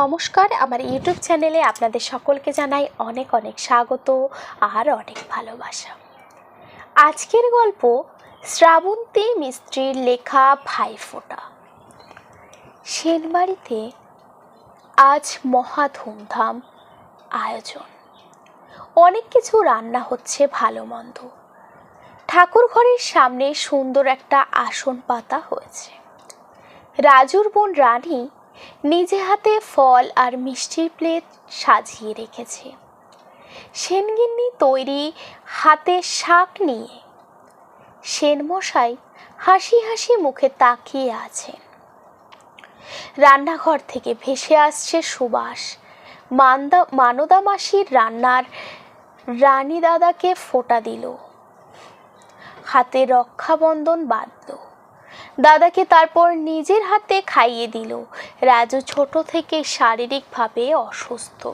নমস্কার, আমার ইউটিউব চ্যানেলে আপনাদের সকলকে জানাই অনেক অনেক স্বাগত আর অনেক ভালোবাসা। আজকের গল্প শ্রাবন্তী মিস্ত্রির লেখা ভাইফোঁটা সেনবাড়িতে আজ মহা ধুমধাম আয়োজন। অনেক কিছু রান্না হচ্ছে ভালো মন্দ। ঠাকুর ঘরের সামনে সুন্দর একটা আসন পাতা হয়েছে। রাজুর বোন রানী নিজে হাতে ফল আর মিষ্টির প্লেট সাজিয়ে রেখেছে। সেনগিন্নি তৈরি হাতে শাক নিয়ে। সেনমশাই হাসি হাসি মুখে তাকিয়ে আছেন। রান্নাঘর থেকে ভেসে আসছে সুবাস। মান্দা মানদা মাসির রান্নার রানী দাদাকে ফোটা দিল। হাতে রক্ষাবন্ধন বাঁধল। দাদাকে তারপর নিজের হাতে খাইয়ে দিল। রাজু ছোট থেকে শারীরিকভাবে অসুস্থ।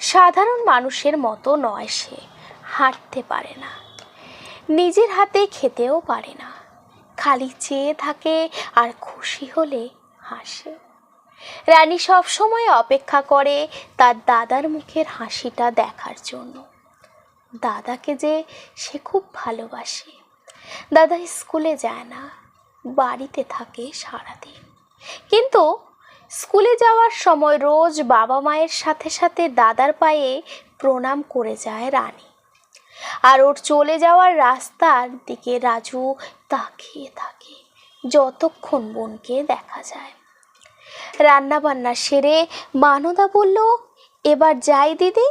সাধারণ মানুষের মতো নয় সে। হাঁটতে পারে না। নিজের হাতে খেতেও পারে না। খালি চেয়ে থাকে আর খুশি হলে হাসে। রানী সবসময় অপেক্ষা করে তার দাদার মুখের হাসিটা দেখার জন্য। দাদাকে যে সে খুব ভালোবাসে। দাদা স্কুলে যায় না, বাড়িতে থাকে সারাদিন। কিন্তু স্কুলে যাওয়ার সময় রোজ বাবা মায়ের সাথে সাথে দাদার পায়ে প্রণাম করে যায় রানী। আর ওর চলে যাওয়ার রাস্তার দিকে রাজু তাকিয়ে থাকে, যতক্ষণ বোনকে দেখা যায়। রান্না বান্না সেরে মানদা বলল, এবার যাই দিদি।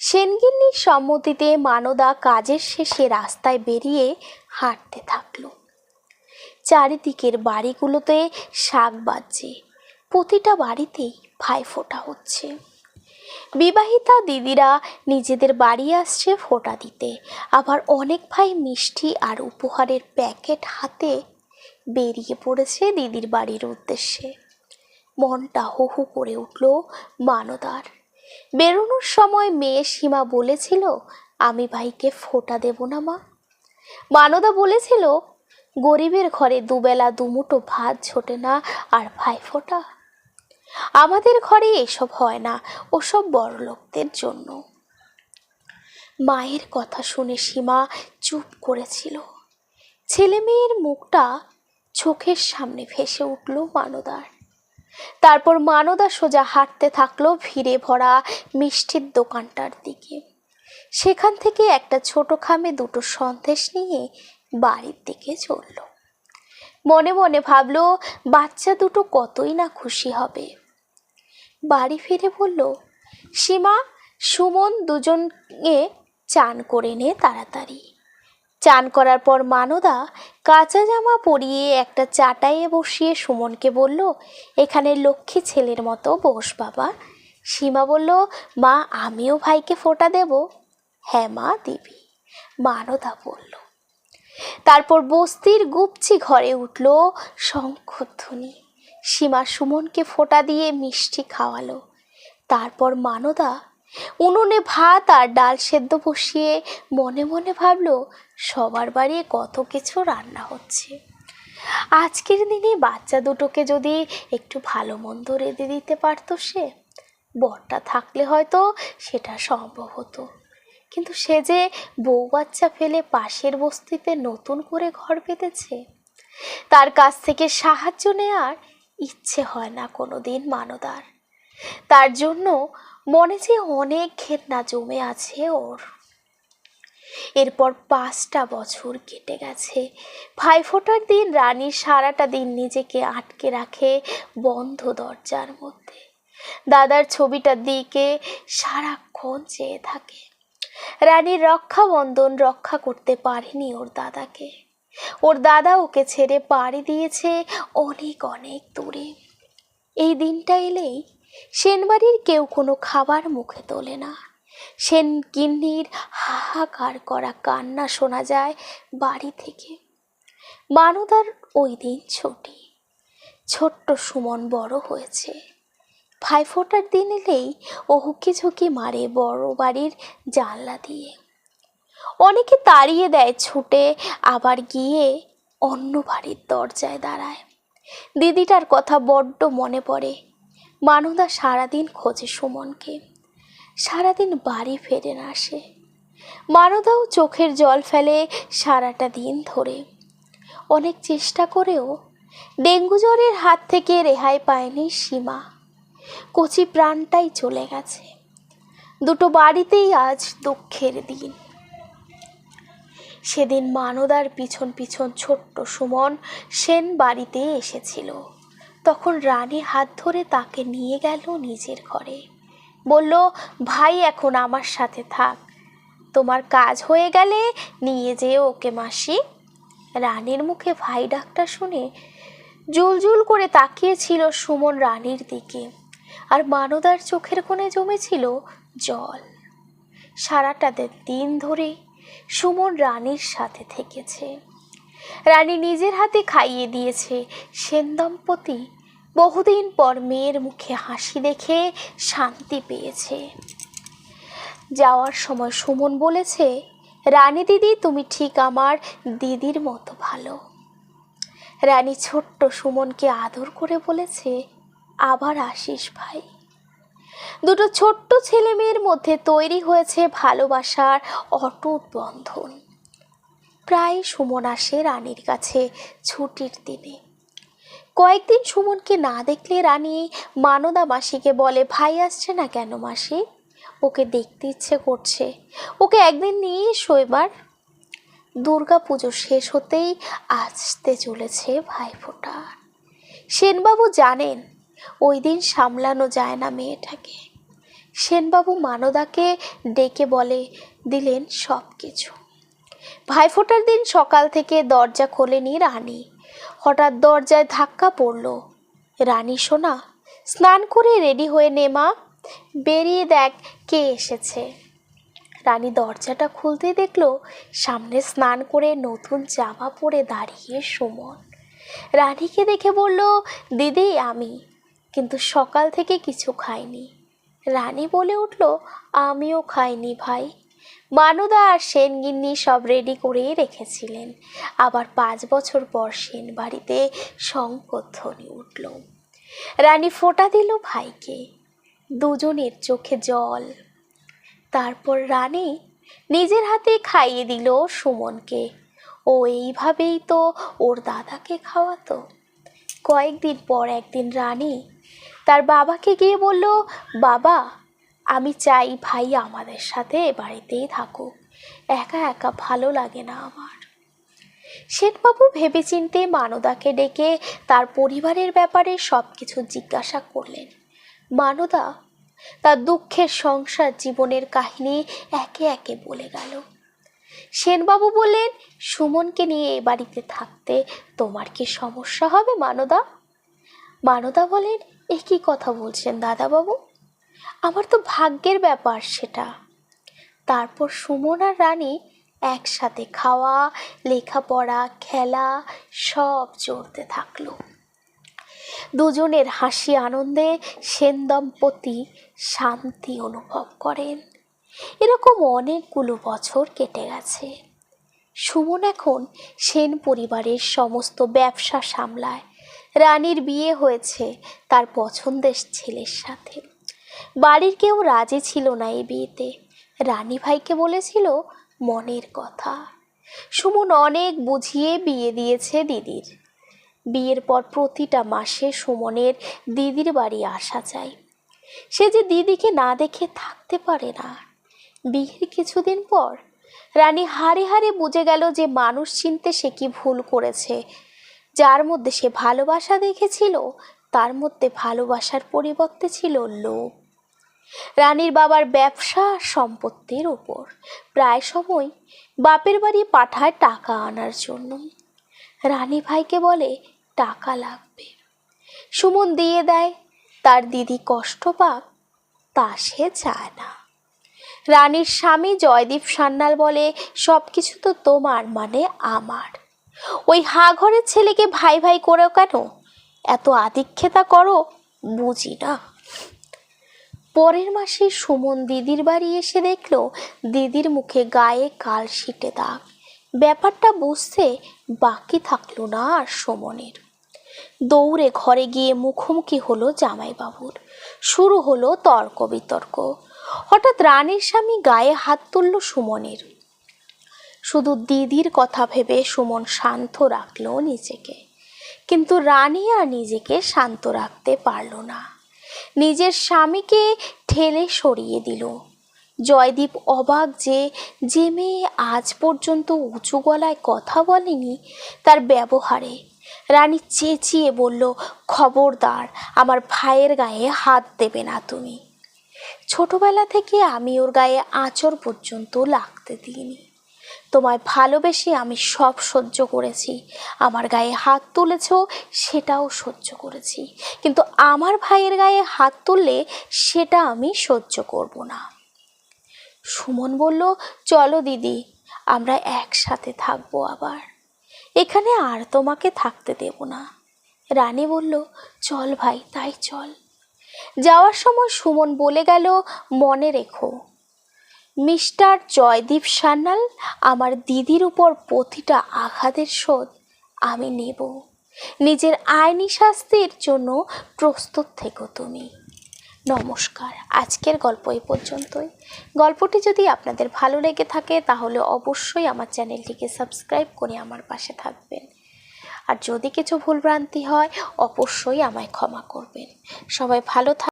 সেনগিন্নির সম্মতিতে মানদা কাজের শেষে রাস্তায় বেরিয়ে হাঁটতে থাকল। চারিদিকের বাড়িগুলোতে শাক বাজছে। প্রতিটা বাড়িতেই ভাইফোঁটা হচ্ছে। বিবাহিতা দিদিরা নিজেদের বাড়ি আসছে ফোঁটা দিতে। আবার অনেক ভাই মিষ্টি আর উপহারের প্যাকেট হাতে বেরিয়ে পড়েছে দিদির বাড়ির উদ্দেশ্যে। মনটা হু হু করে উঠল মানদার। বেরোনোর সময় মেয়ে সীমা বলেছিল, আমি ভাইকে ফোঁটা দেব না মা। মানদা বলেছিল, গরিবের ঘরে দুবেলা দুমুটো ভাত ছোটে না আর ভাই ফোঁটা। আমাদের ঘরে এসব হয় না, ওসব বড় লোকদের জন্য। মায়ের কথা শুনে সীমা চুপ করেছিল। ছেলে মেয়ের মুখটা চোখের সামনে ভেসে উঠল মানদার। তারপর মানদা সোজা হাঁটতে থাকল ভিড়ে ভরা মিষ্টির দোকানটার দিকে। সেখান থেকে একটা ছোট খামে দুটো সন্দেশ নিয়ে বাড়ির দিকে চলল। মনে মনে ভাবলো, বাচ্চা দুটো কতই না খুশি হবে। বাড়ি ফিরে বলল, সীমা, সুমন দুজনকে চান করে নে তাড়াতাড়ি। চান করার পর মানদা কাঁচা জামা পরিয়ে একটা চাটাইয়ে বসিয়ে সুমনকে বলল, এখানে লক্ষ্মী ছেলের মতো বস বাবা। সীমা বলল, মা, আমিও ভাইকে ফোঁটা দেব। হ্যাঁ মা দিবি মানদা বলল। তারপর বস্তির গুপচি ঘরে উঠল শঙ্খধ্বনি। সীমা সুমনকে ফোঁটা দিয়ে মিষ্টি খাওয়ালো। তারপর মানদা উনুনে ভাত আর ডাল সেদ্ধ বসিয়ে মনে মনে ভাবল, সবার বাড়ি কত কিছু রান্না হচ্ছে। আজকের দিনে বাচ্চা দুটোকে যদি একটু ভালো মন্দ রেঁধে দিতে পারতো সে, বরটা থাকলে হয়তো সেটা সম্ভব হতো। কিন্তু সে যে বউ বাচ্চা ফেলে পাশের বস্তিতে নতুন করে ঘর পেতেছে তার কাছ থেকে সাহায্য নেওয়ার ইচ্ছে হয় না কোনো দিন মানদার। তার জন্য মনে যে অনেক ঘেটনা জমে আছে ওর। এরপর পাঁচটা বছর কেটে গেছে। ভাইফোঁটার দিন রানী সারাটা দিন নিজেকে আটকে রাখে বন্ধ দরজার মধ্যে। দাদার ছবিটার দিকে সারাক্ষণ চেয়ে থাকে। রানীর রক্ষাবন্ধন রক্ষা করতে পারেনি ওর দাদাকে। ওর দাদা ওকে ছেড়ে পাড়ি দিয়েছে অনেক অনেক দূরে। এই দিনটা এলেই সেনবাড়ির কেউ কোনো খাবার মুখে তোলে না। সেন গিন্নির হাহাকার করা কান্না শোনা যায় বাড়ি থেকে। মানদার ওই দিন ছুটি। ছোট্ট সুমন বড় হয়েছে। ভাইফোঁটার দিন এলেই ও হুকি ঝুঁকি মারে বড় বাড়ির জানলা দিয়ে। অনেকে তাড়িয়ে দেয় ছুটে, আবার গিয়ে অন্য বাড়ির দরজায় দাঁড়ায়। দিদিটার কথা বড্ড মনে পড়ে। মানুদা সারাদিন খোঁজে সুমনকে। সারাদিন বাড়ি ফেরে না আসে মানদাও চোখের জল ফেলে সারাটা দিন ধরে। অনেক চেষ্টা করেও ডেঙ্গু জ্বরের হাত থেকে রেহাই পায়নি সীমা। কচি প্রাণটাই চলে গেছে। দুটো বাড়িতেই আজ দুঃখের দিন। সেদিন মানদার পিছন পিছন ছোট্ট সুমন সেন বাড়িতে এসেছিল। তখন রানী হাত ধরে তাকে নিয়ে গেল নিজের ঘরে। বলল, ভাই, এখন আমার সাথে থাক। তোমার কাজ হয়ে গেলে নিয়ে যেও ওকে, মাসি। রানীর মুখে ভাই ডাকটা শুনে জুলজুল করে তাকিয়েছিল সুমন রানীর দিকে। আর মানদার চোখের কোণে জমেছিল জল। সারাটা দিন ধরে সুমন রানীর সাথে থেকেছে। রানী নিজের হাতে খাইয়ে দিয়েছে সেন দম্পতি বহুদিন পর মেয়ের মুখে হাসি দেখে শান্তি পেয়েছে। যাওয়ার সময় সুমন বলেছে, রানী দিদি, তুমি ঠিক আমার দিদির মতো ভালো। রানী ছোট্ট সুমনকে আদর করে বলেছে আবার আসিস ভাই। দুটো ছোট্ট ছেলে মেয়ের মধ্যে তৈরি হয়েছে ভালোবাসার অটুট বন্ধন। প্রায় সুমন আসে রানীর কাছে ছুটির দিনে। কয়েকদিন সুমনকে না দেখলে রানী মানদা মাসিকে বলে, ভাই আসছে না কেন মাসি? ওকে দেখতে ইচ্ছে করছে। ওকে একদিন নিয়ে এসো এবার। দুর্গা পুজো শেষ হতেই আসতে চলেছে ভাইফোঁটা। সেনবাবু জানেন ওই দিন সামলানো যায় না মেয়েটাকে। সেনবাবু মানদাকে ডেকে বলে, দিলেন সব কিছু ভাইফোঁটার দিন সকাল থেকে দরজা খোলেনি রানী। হঠাৎ দরজায় ধাক্কা পড়ল। রানী সোনা, স্নান করে রেডি হয়ে নেমা বেরিয়ে দেখ কে এসেছে। রানী দরজাটা খুলতে দেখল, সামনে স্নান করে নতুন জামা পরে দাঁড়িয়ে সুমন। রানীকে দেখে বলল, দিদি, আমি। কিন্তু সকাল থেকে কিছু খাইনি। রানী বলে উঠল, আমিও খাইনি ভাই। মানুদা আর সেনগিন্নি সব রেডি করেই রেখেছিলেন। আবার পাঁচ বছর পর সেন বাড়িতে শঙ্কধ্বনি উঠল। রানী ফোটা দিল ভাইকে। দুজনের চোখে জল। তারপর রানী নিজের হাতে খাইয়ে দিল সুমনকে। ও এইভাবেই তো ওর দাদাকে খাওয়াতো। কয়েকদিন পর একদিন রানী তার বাবাকে গিয়ে বলল, বাবা, আমি চাই ভাই আমাদের সাথে বাড়িতেই থাকুক। একা একা ভালো লাগে না আমার। শেঠবাবু ভেবেচিন্তে মানদাকে ডেকে তার পরিবারের ব্যাপারে সব কিছু জিজ্ঞাসা করলেন। মানদা, তার দুঃখের সংসার জীবনের কাহিনী একে একে বলে গেল। সেনবাবু বললেন, সুমনকে নিয়ে এ বাড়িতে থাকতে তোমার কি সমস্যা হবে মানদা? মানদা বলেন এ কি কথা বলছেন দাদাবাবু? আমার তো ভাগ্যের ব্যাপার সেটা। তারপর সুমন আর রানী একসাথে খাওয়া, লেখাপড়া, খেলা সব চলতে থাকল। দুজনের হাসি আনন্দে সেন দম্পতি শান্তি অনুভব করেন। এরকম অনেকগুলো বছর কেটে গেছে। সুমন এখন সেন পরিবারের সমস্ত ব্যবসা সামলায়। রানীর বিয়ে হয়েছে, তার পছন্দের ছেলের সাথে। বাড়ির কেউ রাজি ছিল না এই বিয়েতে। রানী ভাইকে বলেছিল মনের কথা। সুমন অনেক বুঝিয়ে বিয়ে দিয়েছে দিদির। বিয়ের পর প্রতিটা মাসে সুমনের দিদির বাড়ি আসা চাই সে যে দিদিকে না দেখে থাকতে পারে না। বিয়ের কিছুদিন পর রানী হারে হারে বুঝে গেল যে মানুষ চিনতে সে কি ভুল করেছে। যার মধ্যে সে ভালোবাসা দেখেছিল, তার মধ্যে ভালোবাসার পরিবর্তে ছিল লোভ। রানীর বাবার ব্যবসা সম্পত্তির ওপর প্রায় সময় বাপের বাড়ি পাঠায় টাকা আনার জন্য। রানী ভাইকে বলে, টাকা লাগবে। সুমন দিয়ে দেয়, তার দিদি কষ্ট পাক, তা সে চায় না। রানীর স্বামী জয়দীপ সান্যাল বলে সব কিছু তো তোমার মানে আমার। ওই হা ঘরের ছেলেকে ভাই ভাই করো কেন? এত আদিক্ষেতা করো, বুঝি না। পরের মাসে সুমন দিদির বাড়ি এসে দেখল দিদির মুখে গায়ে কাল শিটে দাগ। ব্যাপারটা বুঝতে বাকি থাকল না আর সুমনের। দৌড়ে ঘরে গিয়ে মুখোমুখি হলো জামাইবাবুর। শুরু হলো তর্ক বিতর্ক। হঠাৎ রানীর স্বামী গায়ে হাত তুলল সুমনের। শুধু দিদির কথা ভেবে সুমন শান্ত রাখল নিজেকে। কিন্তু রানী আর নিজেকে শান্ত রাখতে পারল না। নিজের স্বামীকে ঠেলে সরিয়ে দিল। জয়দীপ অবাক যে যে মেয়ে আজ পর্যন্ত উঁচু গলায় কথা বলেনি তার ব্যবহারে। রানী চেঁচিয়ে বলল, খবরদার, আমার ভাইয়ের গায়ে হাত দেবে না তুমি। ছোটবেলা থেকে আমি ওর গায়ে আঁচড় পর্যন্ত লাগতে দিইনি। তোমায় ভালোবেসে আমি সব সহ্য করেছি। আমার গায়ে হাত তুলেছ, সেটাও সহ্য করেছি। কিন্তু আমার ভাইয়ের গায়ে হাত তুললে সেটা আমি সহ্য করব না। সুমন বলল, চলো দিদি, আমরা একসাথে থাকব আবার। এখানে আর তোমাকে থাকতে দেব না। রানী বলল, চল ভাই, তাই চল। যাওয়ার সময় সুমন বলে গেল, মনে রেখো। মিস্টার জয়দীপ সান্যাল, আমার দিদির উপর প্রতিটা আঘাতের শোধ আমি নেব। নিজের আইনি শাস্তির জন্য প্রস্তুত থেকো তুমি। নমস্কার, আজকের গল্প এই পর্যন্তই। গল্পটি যদি আপনাদের ভালো লেগে থাকে, তাহলে অবশ্যই আমার চ্যানেলটিকে সাবস্ক্রাইব করে আমার পাশে থাকবেন। আর যদি কিছু ভুলভ্রান্তি হয়, অবশ্যই আমায় ক্ষমা করবেন। সবাই ভালো থাক